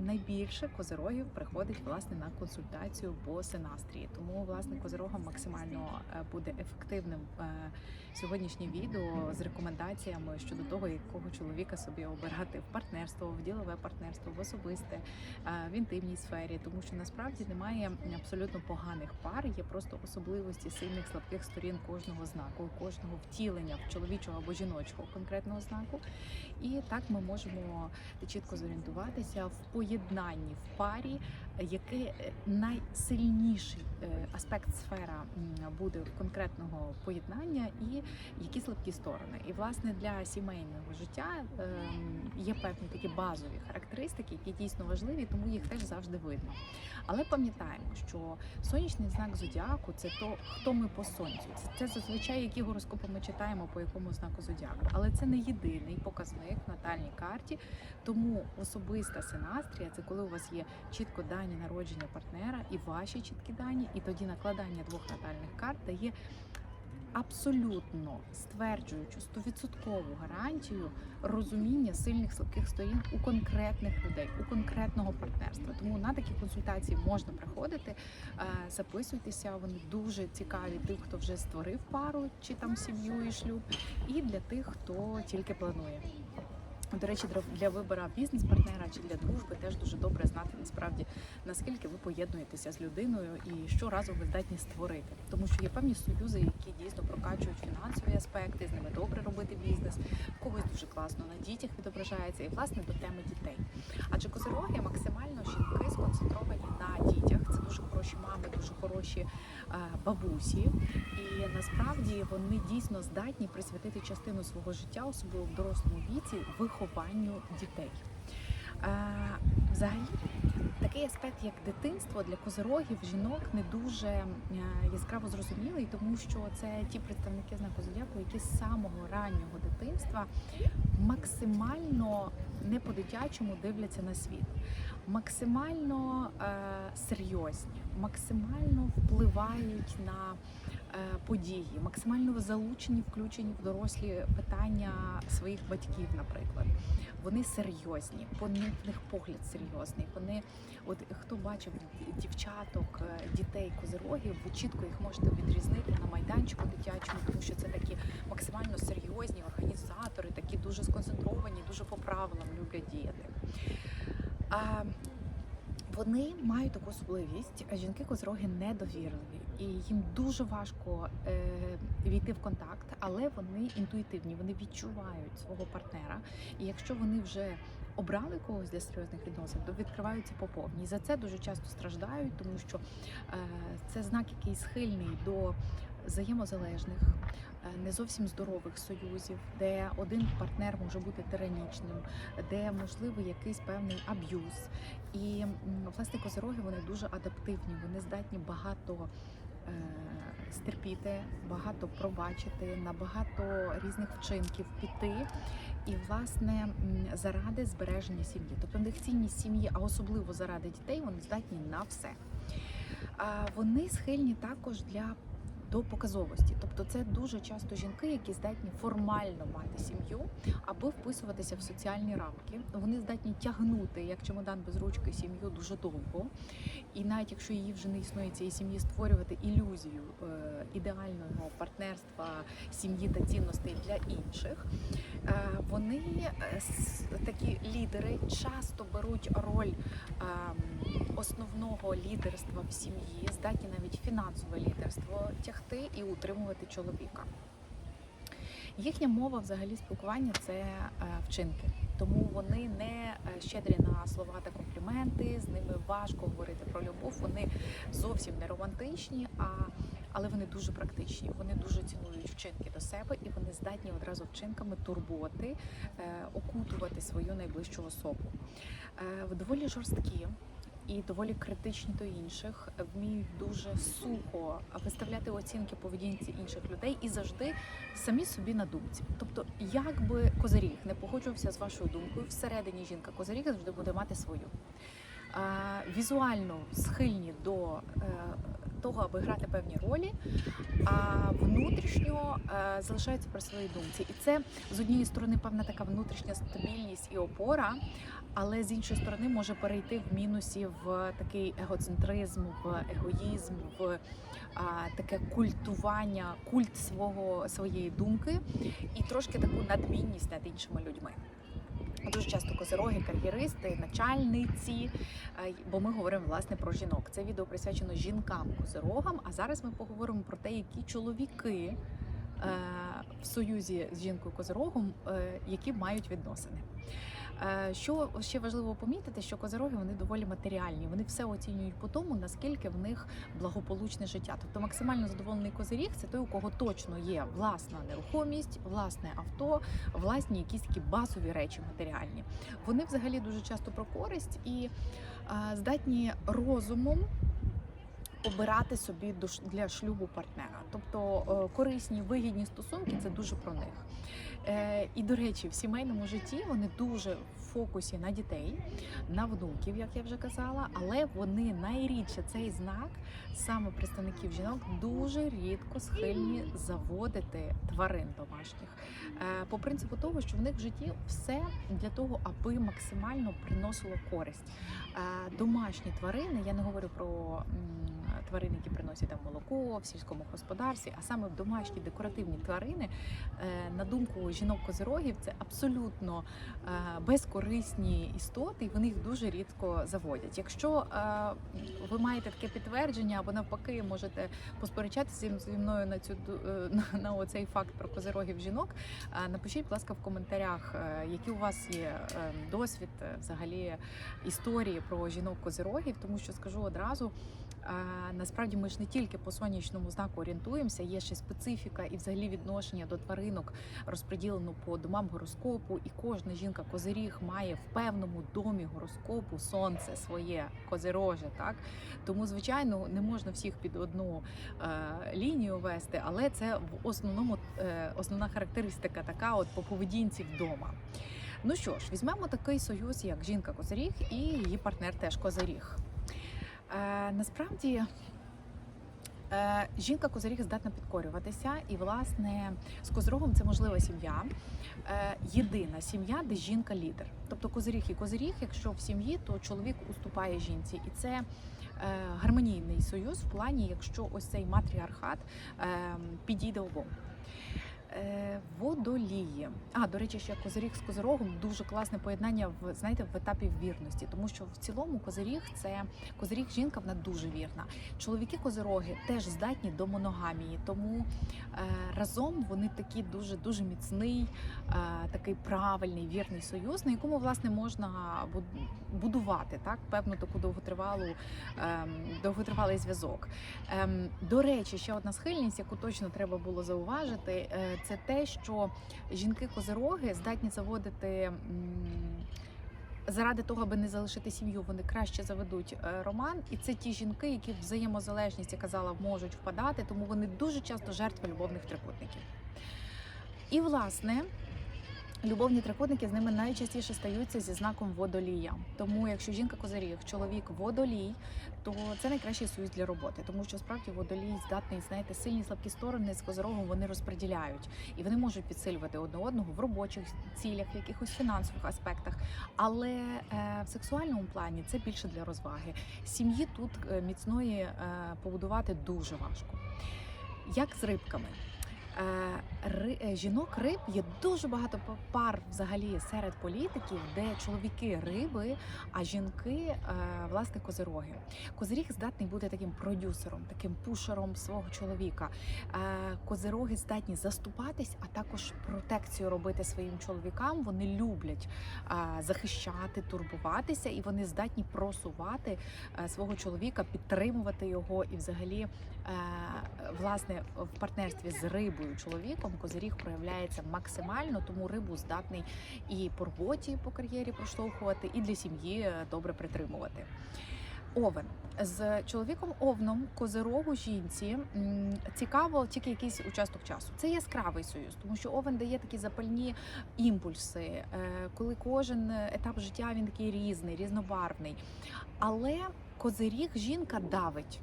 найбільше козирогів приходить власне на консультацію по синастрії. Тому власне козирогам максимально е, буде ефективним е, сьогоднішнє відео з рекомендаціями щодо того, якого чоловіка собі обирати в партнерство, в ділове партнерство, в особисте, е, в інтимній сфері, тому що насправді немає абсолютно поганих пар, є просто особливості сильних слабких сторін кожного знаку, кожного втілення в чоловічого або жіночого конкретного знаку. І так ми можемо чітко зорієнтуватися в поєднанні в парі, який е, найсильніший е, аспект сфера буде конкретного поєднання і які слабкі сторони. І власне для сімейного життя ем, є певні такі базові характеристики, які дійсно важливі, тому їх теж завжди видно. Але пам'ятаємо, що сонячний знак зодіаку це то, хто ми по сонцю. Це, це зазвичай які гороскопи ми читаємо по якому знаку зодіаку. Але це не єдиний показник в натальній карті. Тому особиста синастрія це коли у вас є чітко дані народження партнера і ваші чіткі дані, і тоді накладання двох натальних карт дає абсолютно стверджуючу стовідсоткову гарантію розуміння сильних слабких сторін у конкретних людей, у конкретного партнерства. Тому на такі консультації можна приходити, е, записуйтеся. Вони дуже цікаві тим, хто вже створив пару чи там сім'ю і шлюб, і для тих, хто тільки планує. До речі, для- вибору бізнес-партнера чи для дружби теж дуже добре знати насправді наскільки ви поєднуєтеся з людиною і що разом ви здатні створити. Тому що є певні союзи, які дійсно прокачують фінансові аспекти, з ними добре робити бізнес. В когось дуже класно на дітях відображається, і власне до теми дітей. Адже козироги максимально жінки сконцентровані на дітях. Це дуже хороші мами, дуже хороші бабусі. І насправді вони дійсно здатні присвятити частину свого життя, особливо в дорослому віці, вихованню дітей. Е, Взагалі, такий аспект, як дитинство для козирогів, жінок не дуже е, яскраво зрозумілий, тому що це ті представники знаку зодіаку, які з самого раннього дитинства максимально не по-дитячому дивляться на світ, максимально е, серйозні, максимально впливають на е, події, максимально залучені, включені в дорослі питання своїх батьків, наприклад. Вони серйозні, по них погляд серйозний. Вони, от хто бачив дівчаток, е, дітей козирогів, ви чітко їх можете відрізнити на майданчику дитячому, тому що це такі максимально серйозні організатори, такі дуже сконцентровані, дуже по правилам люблять діяти. Вони мають таку особливість, а жінки козроги недовірливі, і їм дуже важко е, війти в контакт, але вони інтуїтивні, вони відчувають свого партнера. І якщо вони вже обрали когось для серйозних відносин, то відкриваються по повній. За це дуже часто страждають, тому що е, це знак, який схильний до взаємозалежних, е, не зовсім здорових союзів, де один партнер може бути тиранічним, де можливий якийсь певний аб'юз. І власне козироги вони дуже адаптивні, вони здатні багато е, стерпіти, багато пробачити, на багато різних вчинків піти. І власне заради збереження сім'ї, тобто в них цінність сім'ї, а особливо заради дітей, вони здатні на все. Вони схильні також для до показовості, тобто це дуже часто жінки, які здатні формально мати сім'ю, аби вписуватися в соціальні рамки. Вони здатні тягнути як чемодан без ручки сім'ю дуже довго. І навіть якщо її вже не існує цієї сім'ї, створювати ілюзію е, ідеального партнерства, сім'ї та цінностей для інших. Е, вони е, такі лідери часто беруть роль ем, основного лідерства в сім'ї, здатні навіть фінансове лідерство тягти і утримувати чоловіка. Їхня мова взагалі спілкування це е, вчинки, тому вони не е, щедрі на слова та компліменти. З ними важко говорити про любов. Вони зовсім не романтичні, а але вони дуже практичні. Вони дуже цінують вчинки до себе, і вони здатні одразу вчинками турботи, е, окутувати свою найближчу особу. Е, доволі жорсткі. І доволі критичні до інших, вміють дуже сухо виставляти оцінки поведінці інших людей і завжди самі собі на думці. Тобто, як би козиріг не погоджувався з вашою думкою, всередині жінка козиріг завжди буде мати свою. візуально схильні до е, того, аби грати певні ролі, а внутрішньо залишаються при своїй думці. І це з однієї сторони певна така внутрішня стабільність і опора, але з іншої сторони може перейти в мінусі в такий егоцентризм, в егоїзм, в а, таке культування, культ свого своєї думки і трошки таку надмінність над іншими людьми. Дуже часто козироги, кар'єристи, начальниці, е, бо ми говоримо власне про жінок. Це відео присвячено жінкам козирогам. А зараз ми поговоримо про те, які чоловіки е, в союзі з жінкою козирогом, е, які мають відносини. Е, Що ще важливо помітити, що козироги вони доволі матеріальні. Вони все оцінюють по тому, наскільки в них благополучне життя. Тобто максимально задоволений козиріг це той, у кого точно є власна нерухомість, власне авто, власні якісь такі базові речі матеріальні. Вони взагалі дуже часто про користь і е, здатні розумом. Обирати собі для шлюбу партнера, тобто е, корисні вигідні стосунки це дуже про них. Е, І до речі, в сімейному житті вони дуже в фокусі на дітей, на внуків, як я вже казала, але вони найрідше цей знак саме представників жінок дуже рідко схильні заводити тварин домашніх. Е, По принципу того, що в них в житті все для того, аби максимально приносило користь. Домашні тварини, я не говорю про м, тварини, які приносять там молоко в сільському господарстві, а саме домашні декоративні тварини, е, на думку жінок козирогів, це абсолютно е, безкорисні істоти, і вони їх дуже рідко заводять. Якщо е, ви маєте таке підтвердження, або навпаки, можете посперечатися зі мною на цю на, оцей факт про козирогів жінок. Напишіть, будь ласка, в коментарях, які у вас є досвід взагалі історії про жінок козирогів, тому що скажу одразу. Насправді ми ж не тільки по сонячному знаку орієнтуємося, є ще специфіка і взагалі відношення до тваринок розподілено по домам гороскопу, і кожна жінка козиріг має в певному домі гороскопу сонце своє козироже. Так тому, звичайно, не можна всіх під одну е, лінію вести, але це в основному е, основна характеристика така, от по поведінці вдома. Ну що ж, візьмемо такий союз, як жінка козиріг і її партнер теж козиріг. Е, насправді. Е, Жінка козиріг здатна підкорюватися, і власне з козирогом це можлива сім'я, е, єдина сім'я, де жінка лідер. Тобто козиріг і козиріг, якщо в сім'ї, то чоловік уступає жінці, і це е, гармонійний союз в плані, якщо ось цей матріархат е, підійде обом. Е, Водолії. А, до речі, ще козиріг з козирогом дуже класне поєднання в знаєте в етапі вірності, тому що в цілому козиріг це козиріг жінка, вона дуже вірна. Чоловіки козироги теж здатні до моногамії, тому е, разом вони такі дуже дуже міцний, е, такий правильний вірний союз, на якому власне можна буд- будувати так певну таку довготривалу ем, довготривалий зв'язок. Ем, до речі, ще одна схильність, яку точно треба було зауважити, е, це те, що жінки-козироги здатні заводити. Заради того, аби не залишити сім'ю, вони краще заведуть е, роман, і це ті жінки, які в взаємозалежність, я казала, можуть впадати, тому вони дуже часто жертви любовних трикутників. І власне. Любовні трикутники з ними найчастіше стаються зі знаком водолія. Тому, якщо жінка козиріг, чоловік водолій, то це найкращий союз для роботи, тому що справді водолій здатний знаєте, сильні слабкі сторони з козирогом вони розподіляють, і вони можуть підсилювати одне одного в робочих цілях, в якихось фінансових аспектах. Але е, в сексуальному плані це більше для розваги. Сім'ї тут е, міцної е, побудувати дуже важко. Як з рибками. Е, е, жінок риб є дуже багато пар взагалі серед політиків, де чоловіки риби, а жінки е, власне козироги. Козиріг здатний бути таким продюсером, таким пушером свого чоловіка. Козироги здатні заступатись, а також протекцію робити своїм чоловікам. Вони люблять захищати, турбуватися, і вони здатні просувати свого чоловіка, підтримувати його і взагалі. Власне в партнерстві з рибою чоловіком козиріг проявляється максимально, тому рибу здатний і по роботі по кар'єрі проштовхувати, і для сім'ї е, добре притримувати. Овен з чоловіком овном козирогу жінці цікаво тільки якийсь участок часу. Це яскравий союз, тому що овен дає такі запальні імпульси, е, коли кожен етап життя він такий різний, різнобарвний. Але козиріг жінка давить.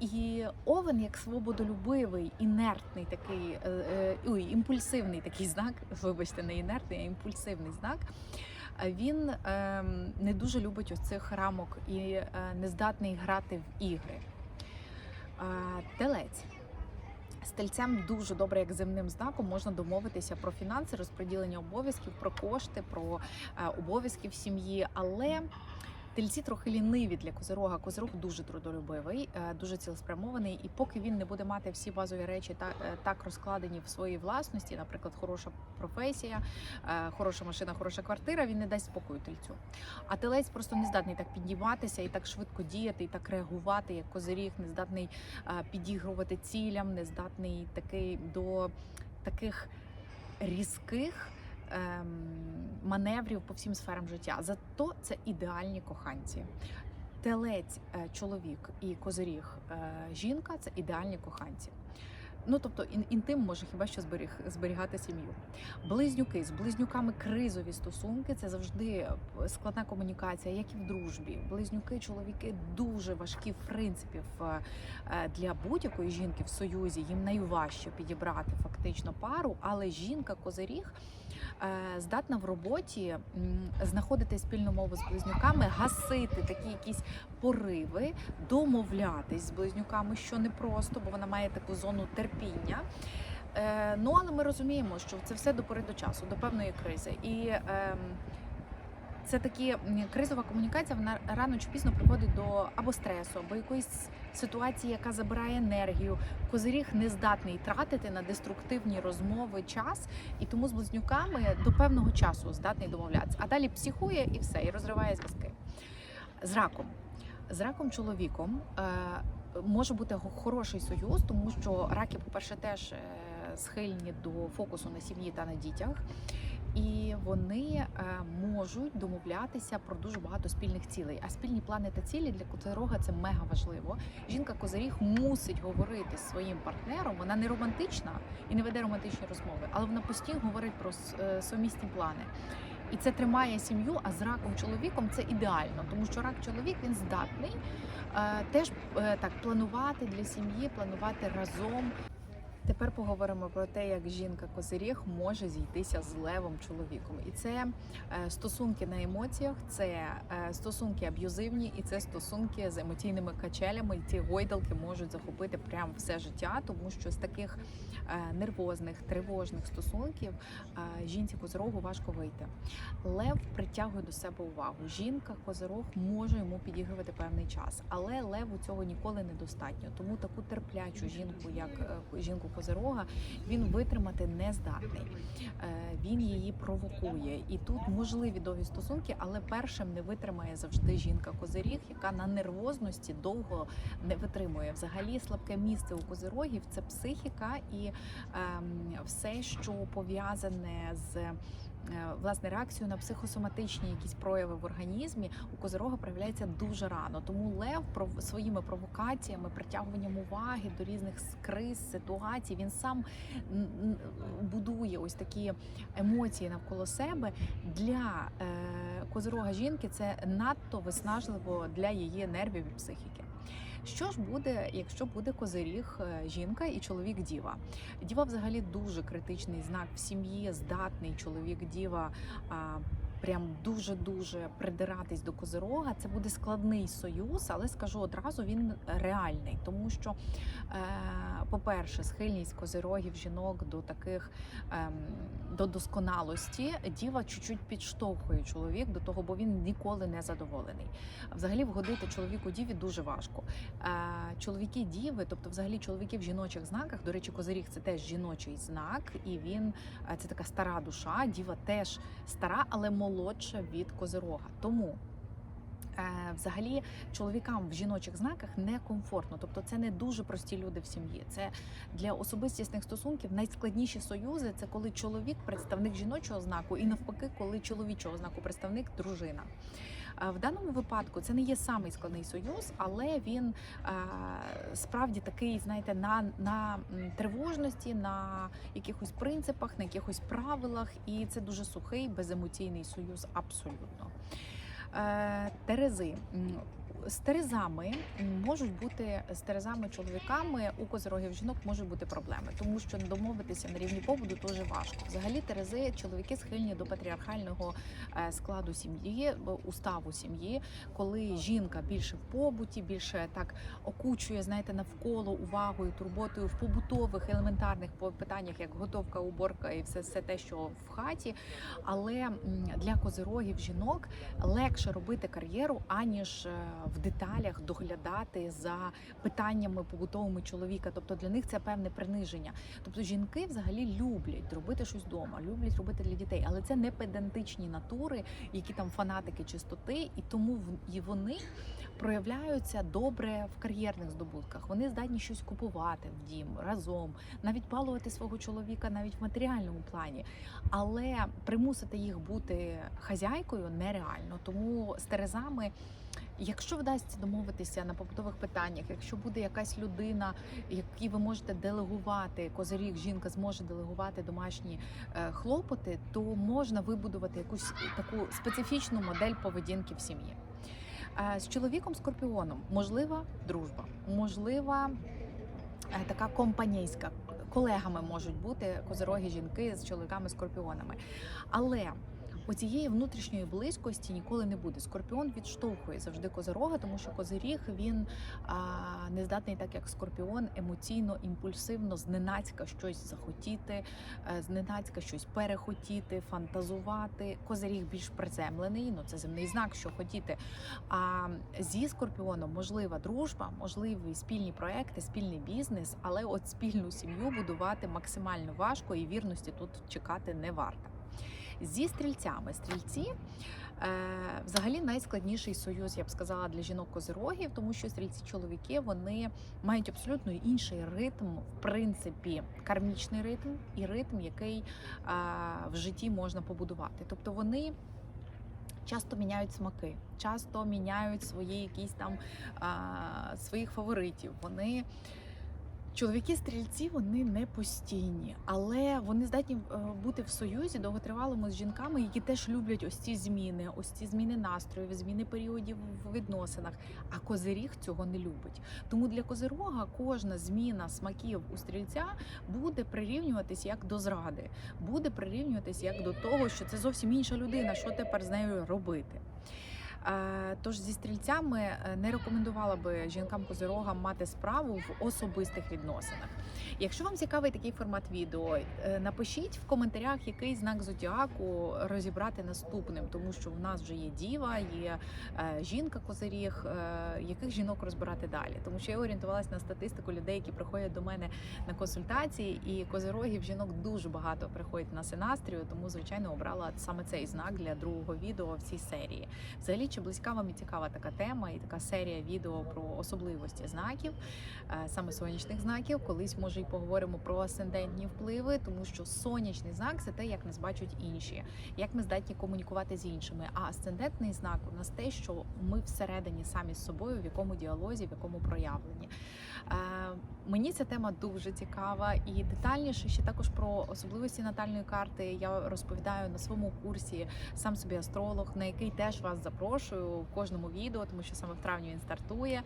І овен, як свободолюбивий, інертний такий, е, е, ой, імпульсивний такий знак, вибачте, не інертний, а імпульсивний знак. Він ем, не дуже любить ось цих рамок і е, не здатний грати в ігри. Телець. З тельцем дуже добре, як земним знаком, можна домовитися про фінанси, розподілення обов'язків, про кошти, про е, обов'язки в сім'ї. Але тельці трохи ліниві для козирога. Козирог дуже трудолюбивий, е, дуже цілеспрямований. І поки він не буде мати всі базові речі та, е, так розкладені в своїй власності, наприклад, хороша професія, е, хороша машина, хороша квартира, він не дасть спокою тельцю. А телець просто не здатний так підніматися і так швидко діяти, і так реагувати, як козиріг, не здатний підігрувати цілям, не здатний такий до таких різких. Ем, Маневрів по всім сферам життя. Зато це ідеальні коханці. Телець, е, чоловік і козиріг, е, жінка це ідеальні коханці. Ну тобто ін- інтим може хіба що зберіг, зберігати сім'ю. Близнюки з близнюками кризові стосунки це завжди е, складна комунікація, як і в дружбі. Близнюки, чоловіки дуже важкі в принципі в, е, для будь-якої жінки в союзі. Їм найважче підібрати фактично пару, але жінка козиріг е, здатна в роботі знаходити спільну мову з близнюками, гасити такі якісь пориви, домовлятись з близнюками, що непросто, бо вона має таку зону терпіння. Е, ну але ми розуміємо, що це все до пори до часу, до певної кризи. І ем, це такі кризова комунікація, вона рано чи пізно приводить до або стресу, або якоїсь ситуації, яка забирає енергію. Козиріг не здатний тратити на деструктивні розмови час, і тому з близнюками до певного часу здатний домовлятися. А далі психує і все, і розриває зв'язки. З раком. З раком чоловіком е, може бути хороший союз, тому що раки, по-перше, теж е, схильні до фокусу на сім'ї та на дітях. І вони е, можуть домовлятися про дуже багато спільних цілей. А спільні плани та цілі для козирога це мега важливо. Жінка козиріг мусить говорити з своїм партнером. Вона не романтична і не веде романтичні розмови, але вона постійно говорить про с- е, плани. І це тримає сім'ю, а з раком чоловіком це ідеально, тому що рак чоловік він здатний е, теж е, так планувати для сім'ї, планувати разом. Тепер поговоримо про те, як жінка козиріг може зійтися з левом чоловіком. І це е, стосунки на емоціях, це е, стосунки аб'юзивні, і це стосунки з емоційними качелями. І ці гойдалки можуть захопити прям все життя, тому що з таких е, нервозних, тривожних стосунків жінці козирогу важко вийти. Лев притягує до себе увагу. Жінка козирог може йому підігрувати певний час, але леву цього ніколи недостатньо. Тому таку терплячу жінку, як жінку козирога, він витримати не здатний. Е, Він її провокує, і тут можливі довгі стосунки, але першим не витримає завжди жінка козиріг, яка на нервозності довго не витримує. Взагалі слабке місце у козирогів це психіка і ем, все, що пов'язане з власне реакцією на психосоматичні якісь прояви в організмі у козирога проявляється дуже рано. Тому лев своїми провокаціями, притягуванням уваги до різних криз, ситуацій, він сам будує ось такі емоції навколо себе для е, козирога жінки. Це надто виснажливо для її нервів і психіки. Що ж буде, якщо буде козиріг е, жінка і чоловік діва? Діва взагалі дуже критичний знак в сім'ї, здатний чоловік діва. Прям дуже дуже придиратись до козирога. Це буде складний союз, але скажу одразу, він реальний, тому що, е, по-перше, схильність козирогів жінок до таких ем, до досконалості діва чуть-чуть підштовхує чоловік до того, бо він ніколи не задоволений. Взагалі, вгодити чоловіку діві дуже важко. Е, чоловіки діви, тобто, взагалі, чоловіки в жіночих знаках. До речі, козиріг це теж жіночий знак, і він е, це така стара душа. Діва теж стара, але молодша від козирога. Тому. е, Взагалі, чоловікам в жіночих знаках некомфортно, тобто це не дуже прості люди в сім'ї. Це для особистісних стосунків найскладніші союзи це коли чоловік представник жіночого знаку, і навпаки, коли чоловічого знаку представник дружина. В даному випадку це не є самий складний союз, але він справді такий, знаєте, на, на тривожності, на якихось принципах, на якихось правилах, і це дуже сухий, беземоційний союз, абсолютно. Е, Терези. З терезами можуть бути з терезами чоловіками у козирогів жінок можуть бути проблеми, тому що домовитися на рівні побуду дуже важко. Взагалі, терези чоловіки схильні до патріархального е, складу сім'ї, уставу сім'ї, коли жінка більше в побуті, більше так окучує, знаєте, навколо увагою, турботою в побутових елементарних питаннях, як готовка, уборка і все, все те, що в хаті. Але для козирогів жінок легше робити кар'єру, аніж е, в деталях доглядати за питаннями побутовими чоловіка. Тобто для них це певне приниження. Тобто жінки взагалі люблять робити щось вдома, люблять робити для дітей, але це не педантичні натури, які там фанатики чистоти, і тому і вони проявляються добре в кар'єрних здобутках. Вони здатні щось купувати в дім разом, навіть балувати свого чоловіка навіть в матеріальному плані. Але примусити їх бути хазяйкою нереально. Тому з терезами. Якщо вдасться домовитися на побутових питаннях, якщо буде якась людина, якій ви можете делегувати, козиріг, жінка зможе делегувати домашні е, хлопоти, то можна вибудувати якусь таку специфічну модель поведінки в сім'ї. Е, З чоловіком скорпіоном можлива дружба, можлива е, така компанійська. Колегами можуть бути козироги жінки з чоловіками скорпіонами. Але оцієї внутрішньої близькості ніколи не буде. Скорпіон відштовхує завжди козирога, тому що козиріг він а, не здатний, так як скорпіон, емоційно, імпульсивно, зненацька щось захотіти, е, зненацька щось перехотіти, фантазувати. Козиріг більш приземлений, ну це земний знак, що хотіти. А зі скорпіоном можлива дружба, можливі спільні проекти, спільний бізнес, але от спільну сім'ю будувати максимально важко і вірності тут чекати не варто. Зі стрільцями стрільці. Е, взагалі найскладніший союз, я б сказала, для жінок козирогів, тому що стрільці чоловіки вони мають абсолютно інший ритм, в принципі, кармічний ритм і ритм, який е, в житті можна побудувати. Тобто вони часто міняють смаки, часто міняють свої якісь там а, своїх фаворитів. Вони чоловіки-стрільці вони не постійні, але вони здатні е, бути в союзі довготривалому з жінками, які теж люблять ось ці зміни, ось ці зміни настроїв, зміни періодів в відносинах. А козиріг цього не любить. Тому для козирога кожна зміна смаків у стрільця буде прирівнюватись як до зради, буде прирівнюватись як до того, що це зовсім інша людина. Що тепер з нею робити? Е, Тож зі стрільцями е, не рекомендувала би жінкам козирогам мати справу в особистих відносинах. Якщо вам цікавий такий формат відео, е, напишіть в коментарях, який знак зодіаку розібрати наступним, тому що в нас вже є діва, є жінка козиріг, е, яких жінок розбирати далі. Тому що я орієнтувалася на статистику людей, які приходять до мене на консультації, і козирогів жінок дуже багато приходять на синастрію, тому звичайно обрала саме цей знак для другого відео в цій серії. Взагалі, чи близька вам і цікава така тема і така серія відео про особливості знаків, е, саме сонячних знаків. Колись може й поговоримо про асцендентні впливи, тому що сонячний знак це те, як нас бачать інші, як ми здатні комунікувати з іншими. А асцендентний знак у нас те, що ми всередині самі з собою, в якому діалозі, в якому проявленні. Е, Мені ця тема дуже цікава і детальніше ще також про особливості натальної карти. Я розповідаю на своєму курсі сам собі астролог, на який теж вас запрошую в кожному відео, тому що саме в травні він стартує.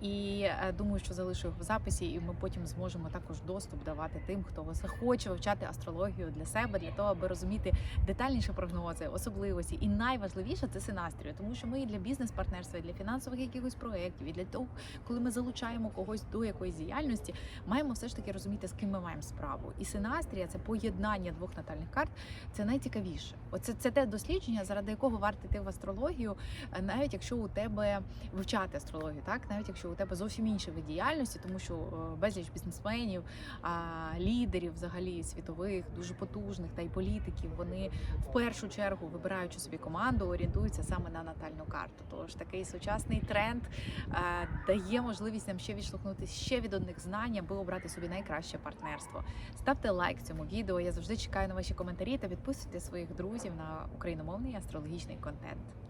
І е, думаю, що залишу його в записі, і ми потім зможемо також доступ давати тим, хто захоче вивчати астрологію для себе, для того, аби розуміти детальніше прогнози, особливості. І найважливіше це синастрію, тому що ми і для бізнес-партнерства, і для фінансових якихось проєктів, і для того, коли ми залучаємо когось до якоїсь діяльності, маємо все ж таки розуміти, з ким ми маємо справу. І синастрія це поєднання двох натальних карт. Це найцікавіше. Оце це те дослідження, заради якого варто йти в астрологію, навіть якщо у тебе вивчати астрологію, так навіть якщо у тебе зовсім інший вид діяльності, тому що е, безліч бізнесменів, а, лідерів взагалі світових, дуже потужних та й політиків, вони в першу чергу вибираючи собі команду, орієнтуються саме на натальну карту. Тож такий сучасний тренд е, дає можливість нам ще відштовхнутися ще від одних знань, аби обрати собі найкраще партнерство. Ставте лайк цьому відео. Я завжди чекаю на ваші коментарі та підписуйте своїх друзів на україномовний астрологічний контент.